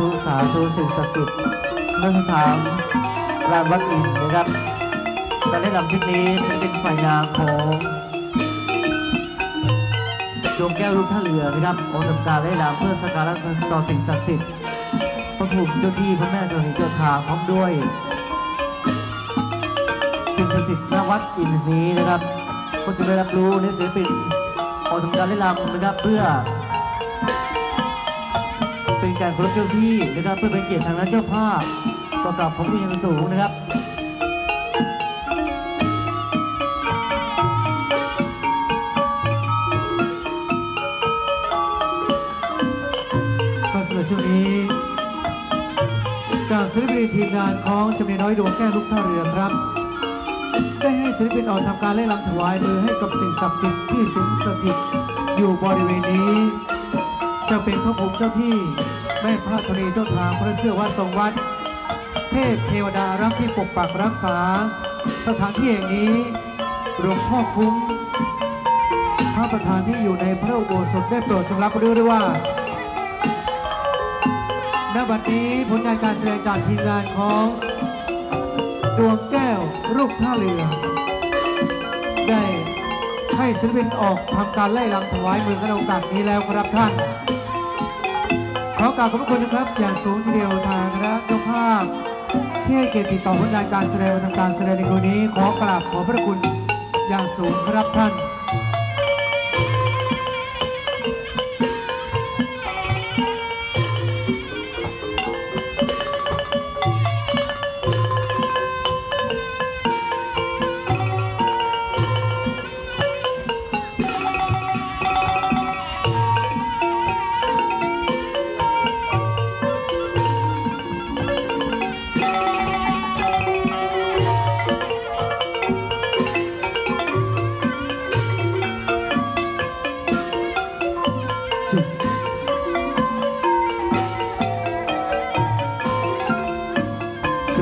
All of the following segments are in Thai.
ธุสาธุสิ่งศักดิ์สิทธิ์เรื่องถามรานวัดอินนะครับการได้นำชุดนี้เป็นฝ่ายนาของดวงแก้วลูกท่าเรือนะครับองค์ทำการได้นำเพื่อสักการะต่อสิ่งศักดิ์สิทธิ์พระภูมิเจ้าที่พระแม่ธรณีเจ้าทางพร้อมด้วยสิ่งศักดิ์สิทธิ์ณวัดอินนี้นะครับก็จะได้รับรู้ในศิลปินออกทำการได้รำนะครับเพื่อ เป็นการเคารพเจ้าที่นะครับเพื่อเป็นเกียรติทางด้านเจ้าภาพประกอบของผู้ยังสูงนะครับก็สำหรับช่วงนี้ จากศิลปินทีมงานของจำเนียน้อยดวงแก้วลูกท่าเรือครับได้ให้ศิลปินออกทำการเล่นรำถวายมือให้กับสิ่งศักดิ์สิทธิ์ที่สิงสถิตอยู่บริเวณนี้ จะเป็นพระภูมิเจ้าที่แม่พระธรณีเจ้าทางพระเชื่อวัดทรงวัด เทพเทวดารักที่ปกปักรักษา สถานที่แห่งนี้หลวงพ่อคุ้มพระประธานที่อยู่ในพระอุโบสถได้โปรดจงรับรู้ด้วยว่าณบัดนี้ผลงานการแสดงจากทีมงานของดวงแก้วรูปท่าเรือ ได้ให้ศิลปินออกทำการไล่ลำถวายมือกันโอกาสนี้แล้วครับท่าน ขอกราบขอบพระคุณนะครับ อย่างสูงทีเดียวทางคณะเจ้าภาพที่ให้เกียรติติดต่อผลงานการแสดงทาทำการแสดงในวันนี้ ขอกราบขอบพระคุณอย่างสูงครับท่าน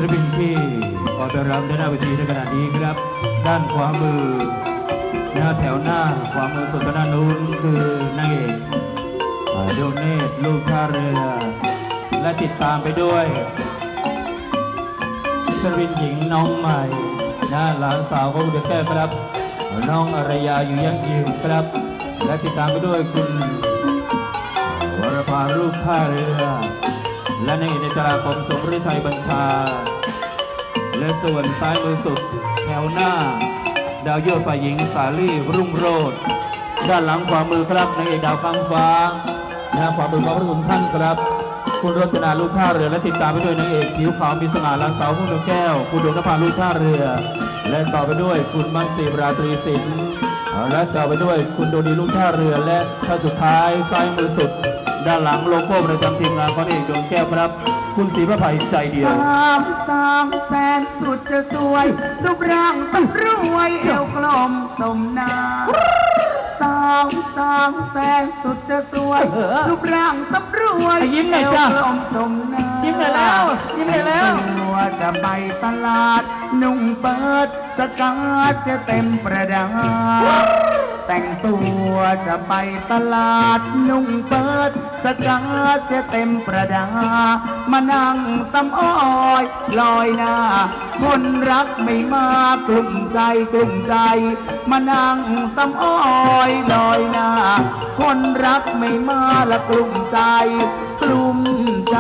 ศิลปินที่ออกไปรำด้านหน้าเวทีในขณะนี้ครับ ด้านขวามือนะฮะแถวหน้าขวามือสุดด้านนู้นคือนางเอกอ่าดเนตลูกท่าเรือ และติดตามไปด้วยศิลปินหญิงน้องใหม่นะหลานสาวของคุณเดชแก้ครับน้องอารยาอยู่ยั่งยืนครับ และติดตามไปด้วยคุณวรภารูปท่าเรือ และในอินทราคมสมฤทัยบัญชา และส่วนซ้ายมือสุดแถวหน้า ดาวโยดฝ่ายหญิงสาลี่รุ่งโรจน์ด้านหลังขวามือครับในดาวข้างฟ้านะขวามือขอบพระคุณท่านครับ คุณรจนาลูกท่าเรือและติดตามไปด้วยนางเอกผิวขาวมีสง่าลังสาวพุ่งดวงแก้ว คุณดวงนภาลูกท่าเรือ และต่อไปด้วยคุณมังสีราตรีสิน และต่อไปด้วยคุณโดนีลูกท่าเรือและท่านสุดท้ายซ้ายมือสุด ด้านหลังโลโก้ประจำทีมงานของเอกดวงแก้วครับ คุณศรีพระไผ่ใจเดียวสามสามแสนสุดจะสวยรูปร่างต้องรวยเอวกลมสมนาสามสามแสนสุดจะสวยเออรูปร่างต้องรวยยิ้มหน่อยจ้ะเอวกลมสมนายิ้มหน่อยแล้วยิ้มหน่อยแล้ว ตัวจะไปตลาด นุ่งเปิดสกัดจะเต็มประดา แต่งตัวจะไปตลาด นุ่งเปิดสกัดจะเต็มประดา มานั่งตำอ้อยลอยหน้า คนรักไม่มากลุ่มใจกลุ่มใจ มานั่งตำอ้อยลอยหน้า คนรักไม่มาละกลุ่มใจ กลุ่มใจ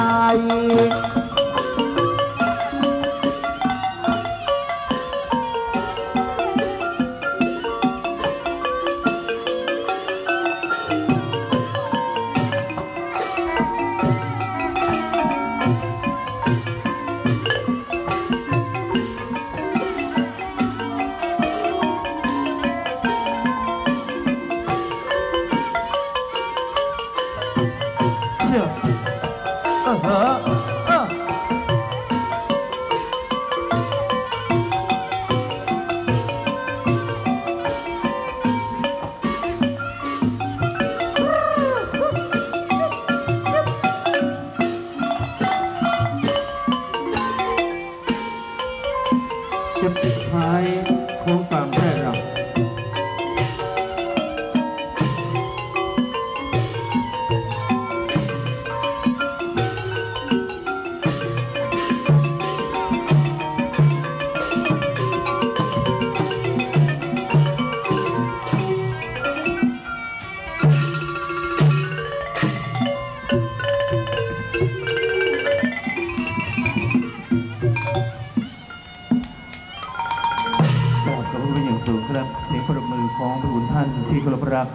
พระรัก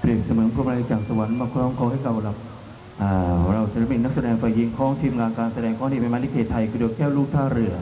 เปรียนเสมือนพระมาลัยจากสวรรค์มาคล้องคอให้กับเราอ่าเราศิลปินนักแสดงฝ่ายหญิงของทีมงานการแสดงของดีเป็นมาลิเกไทยคือดวงแก้วลูกท่าเรือ